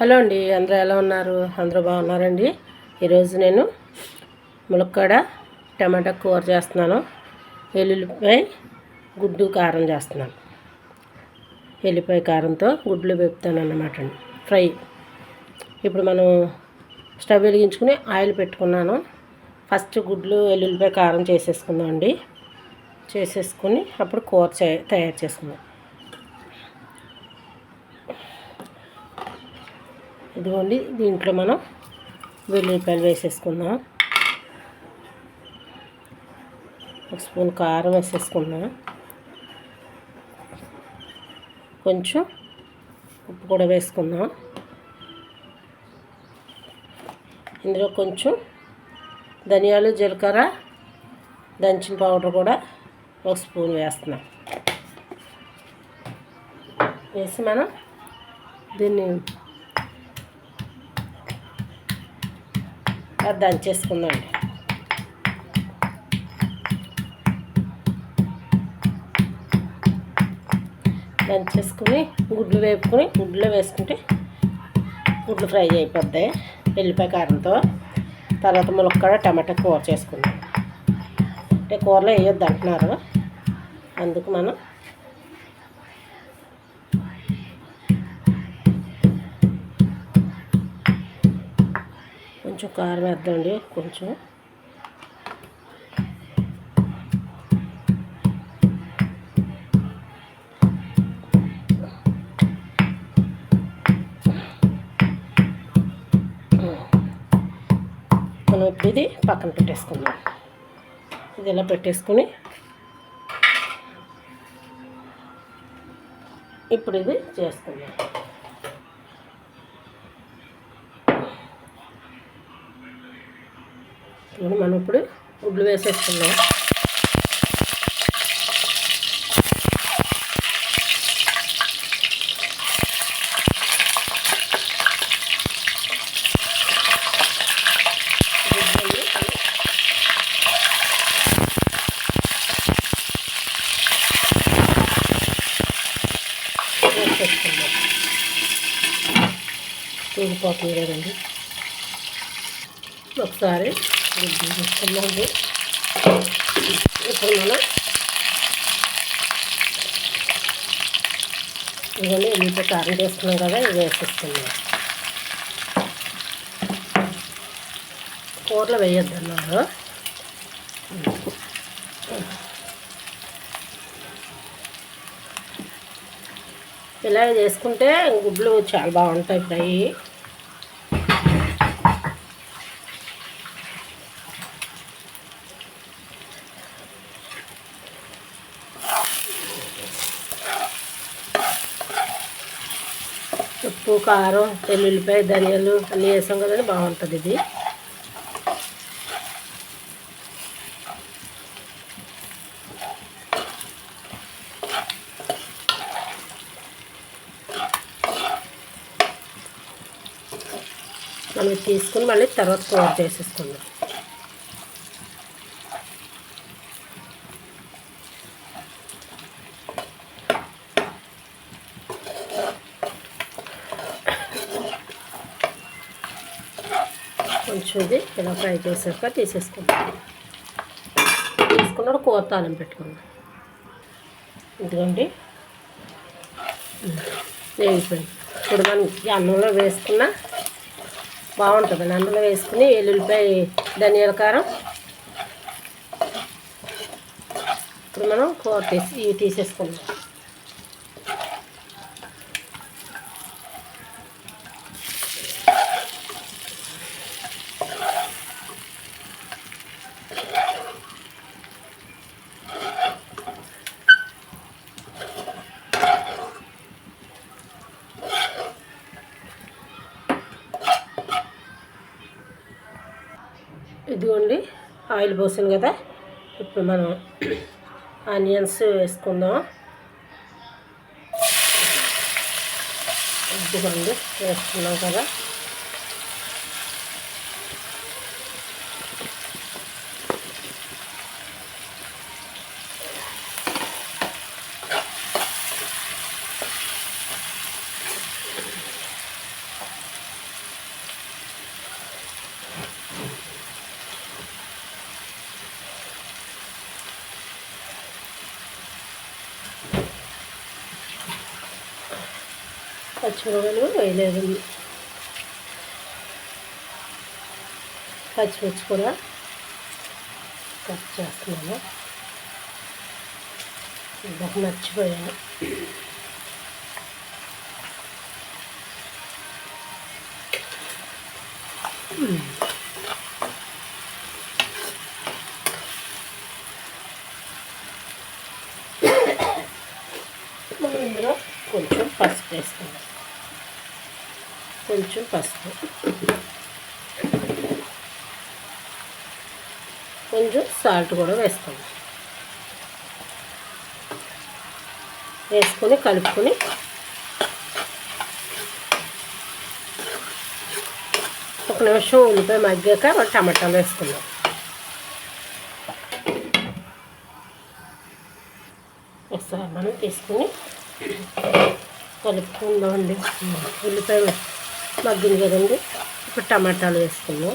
Hello అండి అందరూ ఎలా ఉన్నారు? అందరూ బాగున్నారండి? ఈరోజు నేను ములక్కాడ టమాటా కూర చేస్తున్నాను. వెల్లుల్లిపాయ గుడ్డు కారం చేస్తున్నాను. వెల్లిపాయ కారంతో గుడ్లు వేపుతాను అన్నమాట అండి. ఫ్రై. ఇప్పుడు మనం స్టవ్ వెలిగించుకుని ఆయిల్ పెట్టుకున్నాను. ఫస్ట్ గుడ్లు వెల్లుల్లిపాయ కారం చేసేసుకుందాం అండి. చేసేసుకుని అప్పుడు కూర తయారు చేసుకుందాం. ఇదిగోండి దీంట్లో మనం వెల్లుల్లిపాయలు వేసేసుకుందాం. ఒక స్పూన్ కారం వేసేసుకుందాం. కొంచెం ఉప్పు కూడా వేసుకుందాం. ఇందులో కొంచెం ధనియాలు జీలకర్ర దంచిన పౌడర్ కూడా ఒక స్పూన్ వేస్తున్నాం. వేసి మనం దీన్ని అది దంచేసుకుందాం దంచేసుకుని గుడ్లు వేపుకొని గుడ్లో వేసుకుంటే గుడ్లు ఫ్రై అయిపోద్దాయి వెల్లిపాయ కారంతో. తర్వాత ములక్కడ టమాటా కూర చేసుకుందాం. అంటే కూరలో వేయొద్దు అంటున్నారు. అందుకు మనం కొంచెం కారం వేద్దామండి కొంచెం. మనం ఇప్పుడు ఇది పక్కన పెట్టేసుకుందాం. ఇది ఇలా పెట్టేసుకుని ఇప్పుడు ఇది చేసుకుందాం. మనం ఇప్పుడు గుడ్లు వేసేస్తున్నాం తూగిపోతుంది కదండి. ఒకసారి వేసుకున్నాము ఇప్పుడు మనం ఇవన్నీ ఇంత కారం చేసుకున్నాం కదా ఇవి వేసేస్తున్నాం. కూరలో వేయొద్దు అన్నారు ఇలా చేసుకుంటే గుడ్లు చాలా బాగుంటాయి ఫ్రై ఉప్పు కారం వెల్లుల్లిపాయ ధనియాలు అన్నీ వేసాం కదండి బాగుంటుంది ఇది. మనం తీసుకుని మళ్ళీ తర్వాత కవర్ చేసేసుకుందాం. కొంచెం ఇది ఇలా ఫ్రై చేసాక తీసేసుకుంటాం తీసుకున్నాడు కూర తాళం పెట్టుకున్నాం ఇదిగోండి. వేగిపోయింది ఇప్పుడు మనం అన్నంలో వేసుకున్న బాగుంటుంది. అన్నంలో వేసుకుని ఎల్లుల్లిపాయ ధనియాల కారం. ఇప్పుడు మనం కూర తీసి ఇవి తీసేసుకున్నాం ఆయిల్ పోసాను కదా ఇప్పుడు మనం ఆనియన్స్ వేసుకుందాం. ఇదిగోండి వేసుకున్నాం కదా. పచ్చిమిరపకాయలు వేయలేదు. పచ్చిమిర్చి కూడా కట్ చేస్తున్నాను. ఇందాక మర్చిపోయాను మనం ఇందులో కొంచెం పసుపు వేస్తాం కొంచెం పసుపు. కొంచెం సాల్ట్ కూడా వేస్తాం వేసుకొని కలుపుకొని ఒక నిమిషం ఉల్లిపాయ మగ్గాక టమాటాలు వేసుకుందాం. ఒకసారి మనం తీసుకుని కలుపుకుందామండి. ఉల్లిపాయ మగ్గింది కదండి. ఇప్పుడు టమాటాలు వేసుకున్నాం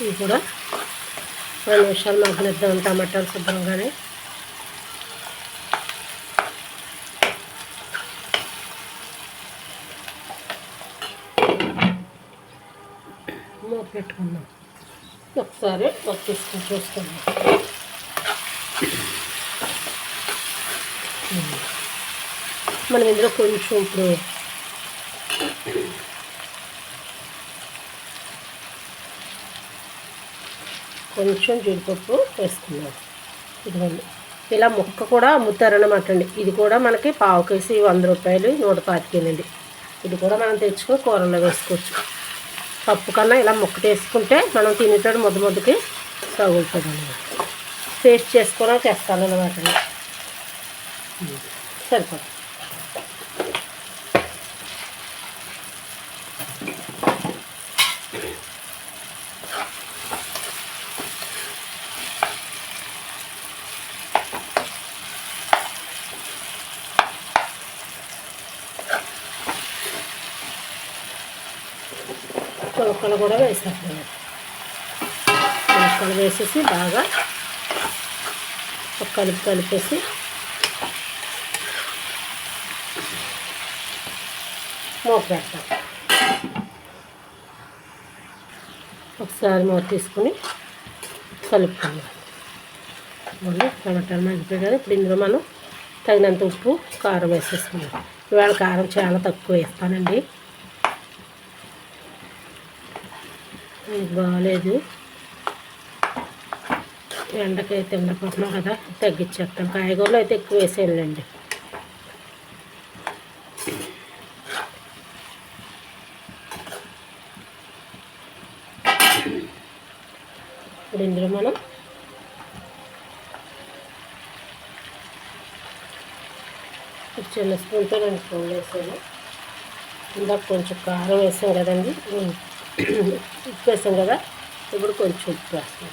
ఇవి కూడా రెండు నిమిషాలు మగ్గనిద్దాం టమాటాలు శుభ్రంగానే మూత పెట్టుకుందాం. ఒకసారి ఒక తీసుకుని చూసుకుందాం మనం ఇందులో కొంచెం ఇప్పుడు కొంచెం జీడిపప్పు వేసుకున్నాం ఇదిగోండి. ఇలా ముక్క కూడా అమ్ముతారన్నమాట అండి ఇది కూడా మనకి పావు కేజీ వంద రూపాయలు నూట పాతికేనండి. ఇది కూడా మనం తెచ్చుకొని కూరలో వేసుకోవచ్చు. పప్పు కన్నా ఇలా ముక్కటేసుకుంటే మనం తినేటప్పుడు ముద్ద ముద్దకి తగులుతుంది అన్నమాట పేస్ట్ చేసుకోవడం చేస్తానన్నమాట అండి సరిపోతుంది. ముక్కలు కూడా వేసేస్తున్నాను ముక్కలు వేసేసి బాగా ఒక కలిపి కలిపేసి మూత పెడతాం ఒకసారి మూత తీసుకుని కలుపుకుందాం. మళ్ళీ టమాటాలు మగ్గిపోయి కదా ఇప్పుడు ఇందులో మనం తగినంత ఉప్పు కారం వేసేసుకుందాం. ఇవాళ కారం చాలా తక్కువ వేస్తానండి. బాగాలేదు. ఎండకైతే ఎండపోతున్నాం కదా తగ్గించేస్తాం. కాయగూరలు అయితే ఎక్కువ వేసేయాలండి ఇప్పుడు ఇందులో మనం చిన్న స్పూన్తో నేను స్పూన్లు వేసాను. ఇందాక కొంచెం కారం వేసాం కదండి. ఉప్పేసాం కదా ఇప్పుడు కొంచెం ఉప్పు వేస్తాం.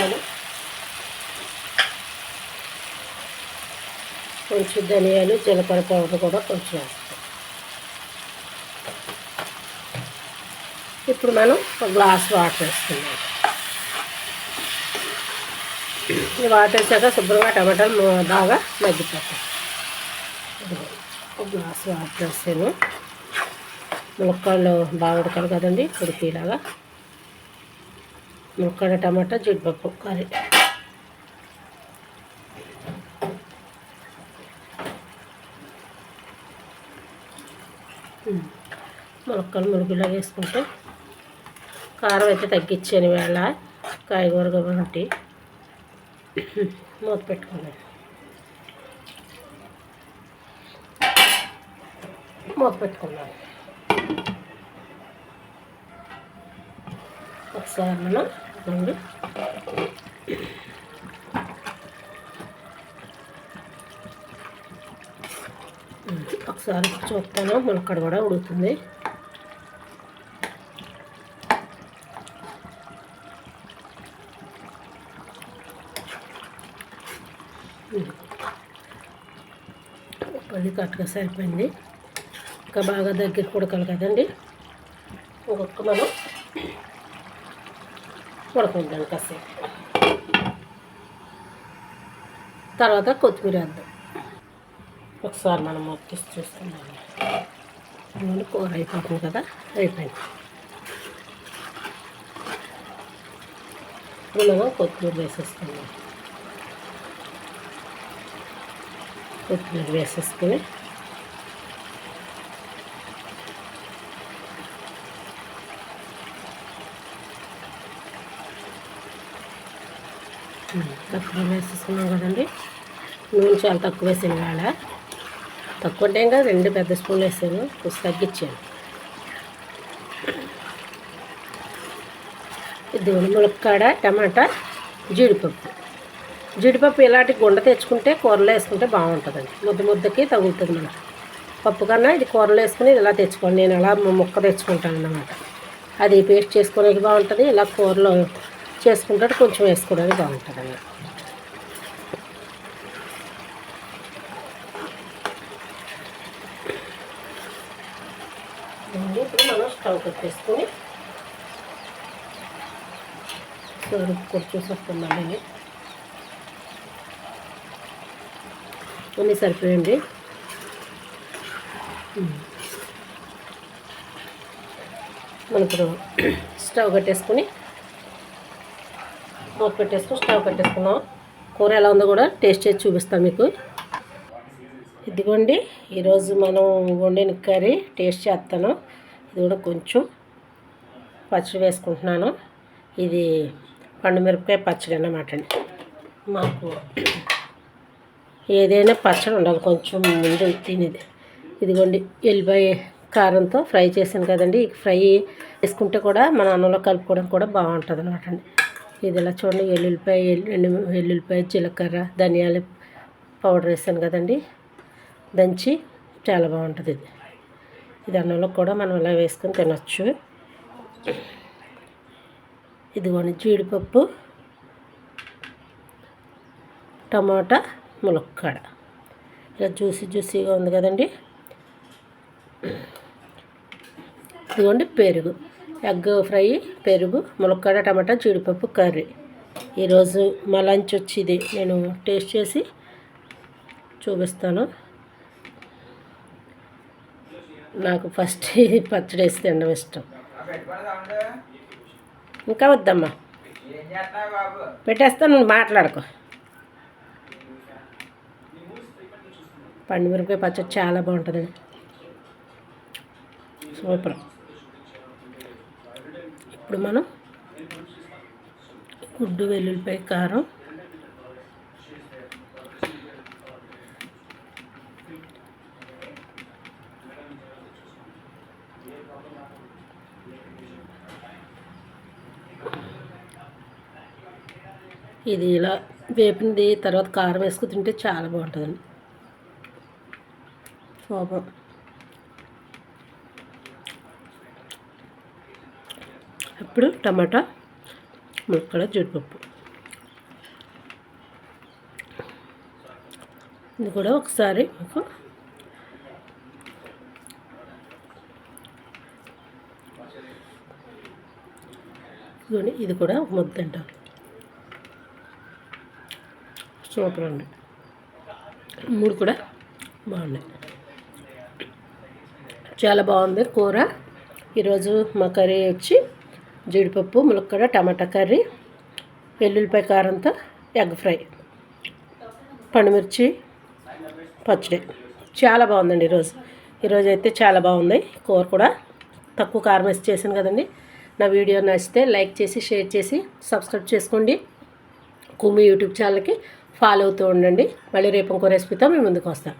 మనం కొంచెం ధనియాలు జీలకర్ర పౌడర్ కూడా కొంచెం వేస్తాం. ఇప్పుడు మనం ఒక గ్లాస్ వాటర్ వేసుకున్నాం ఇది వాటర్ శుభ్రంగా టమాటాలు బాగా మగ్గిపోతాయి. ఒక గ్లాస్ వాటర్ వేసాను ములక్కాడలు బాగా ఉడకాలి కదండి ఉడికేలాగా. ములక్కాడ టమాటా జీడిపప్పు కర్రీ. ములక్కలు మురుగులా వేసుకుంటే కారం అయితే తగ్గించాను వేళ కాయగూర కాబట్టి Hmm, మూత పెట్టుకోండి. మూత పెట్టుకున్నాను. ఒకసారి మనం రెండు hmm, ఒకసారి చూస్తాను ములక్కడ కూడా ఉడుకుతుంది. పది కరెక్ట్గా సరిపోయింది. ఇంకా బాగా దగ్గర ఉడకాలి కదండి. ఒక్కొక్క మనం ఉడకండి కాసేపు. తర్వాత కొత్తిమీర వేద్దాం. ఒకసారి మనం మొత్తం చూస్తున్నాం నూనె కూర అయిపోతుంది కదా? అయిపోయింది. ఇప్పుడు మనం కొత్తిమీర వేసేసుకుందాం. కొత్తిమీర వేసేసుకుని తక్కువ వేసేసుకున్నాం కదండి. నూనె చాలా తక్కువ వేసాను వేళ తక్కువ అంటే ఇంకా రెండు పెద్ద స్పూన్లు వేసాను. కొంచెం తగ్గించాను. ఇది ములక్కాడ టమాటా జీడిపప్పు. జీడిపప్పు ఇలాంటి గుండ తెచ్చుకుంటే కూరలో వేసుకుంటే బాగుంటుందండి. ముద్ద ముద్దకి తగులుతుంది మనకు. పప్పు కన్నా ఇది కూరలో వేసుకుని ఇలా తెచ్చుకోండి. నేను అలా ముక్క తెచ్చుకుంటాను అన్నమాట. అది పేస్ట్ చేసుకోవడానికి బాగుంటుంది. ఇలా కూరలో చేసుకుంటే కొంచెం వేసుకోవడానికి బాగుంటుంది అన్నమాట ఇప్పుడు మనం స్టవ్ పెట్టేసుకొని సరుకు కూడా అన్నీ సరిపోయండి. మనం ఇప్పుడు స్టవ్ కట్టేసుకుని మూత పెట్టేసుకుని స్టవ్ కట్టేసుకున్నాం కూర ఎలా ఉందో కూడా టేస్ట్ చేసి చూపిస్తాను మీకు. ఇదిగోండి ఈరోజు మనం వండిన కర్రీ టేస్ట్ చేస్తాను. ఇది కూడా కొంచెం పచ్చడి వేసుకుంటున్నాను. ఇది పండుమిరపకాయ పచ్చడి అన్నమాట అండి. మాకు ఏదైనా పచ్చడి ఉండాలి కొంచెం ముందు తినేది. ఇదిగోండి ఎల్లిపాయ కారంతో ఫ్రై చేశాను కదండి. ఫ్రై వేసుకుంటే కూడా మన అన్నంలో కలుపుకోవడం కూడా బాగుంటుంది అనమాట అండి. ఇది ఇలా చూడండి ఎల్లుల్లిపాయ ఎల్లుల్లిపాయ జీలకర్ర ధనియాల పౌడర్ వేసాను కదండి. దంచి చాలా బాగుంటుంది ఇది. ఇది అన్నంలో కూడా మనం ఇలా వేసుకొని తినచ్చు. ఇదిగోండి జీడిపప్పు టమాటా ములక్కాడ. ఇలా జ్యూసీ జ్యూసీగా ఉంది కదండి. ఇదిగోండి పెరుగు. ఎగ్ ఫ్రై పెరుగు ములక్కాడ టమాటా జీడిపప్పు కర్రీ. ఈరోజు మా లంచ్ వచ్చి ఇది నేను టేస్ట్ చేసి చూపిస్తాను. నాకు ఫస్ట్ ఇది పచ్చడి వేసి తినడం ఇష్టం. ఇంకా వద్దమ్మా. పెట్టేస్తాను నువ్వు మాట్లాడుకో. పండుమిరపకాయ పచ్చడి చాలా బాగుంటుంది. సూపర్. ఇప్పుడు మనం గుడ్డు వెల్లుల్లిపాయ కారం ఇది ఇలా వేపింది తర్వాత కారం వేసుకుని తింటే చాలా బాగుంటుందండి. సూపర్ ఇప్పుడు టమాటా ముక్కల జీడిపప్పు. ఇది కూడా ఒకసారి మీకు ఇది కూడా ముద్ద తింటారు సూపర్ అండి. మూడు కూడా బాగున్నాయి. చాలా బాగుంది కూర. ఈరోజు మా కర్రీ వచ్చి జీడిపప్పు ములక్కడ టమాటా కర్రీ వెల్లుల్లిపాయ కారంతో ఎగ్ ఫ్రై పండుమిర్చి పచ్చడి. చాలా బాగుందండి ఈరోజు. ఈరోజు అయితే చాలా బాగుంది కూర కూడా. తక్కువ కారం వేసి చేశాను కదండి. నా వీడియో నచ్చితే లైక్ చేసి షేర్ చేసి సబ్స్క్రైబ్ చేసుకోండి. కుమ్మి యూట్యూబ్ ఛానల్కి ఫాలో అవుతూ ఉండండి. మళ్ళీ రేపు ఇంకో రెసిపీతో మేము ముందుకు వస్తాం.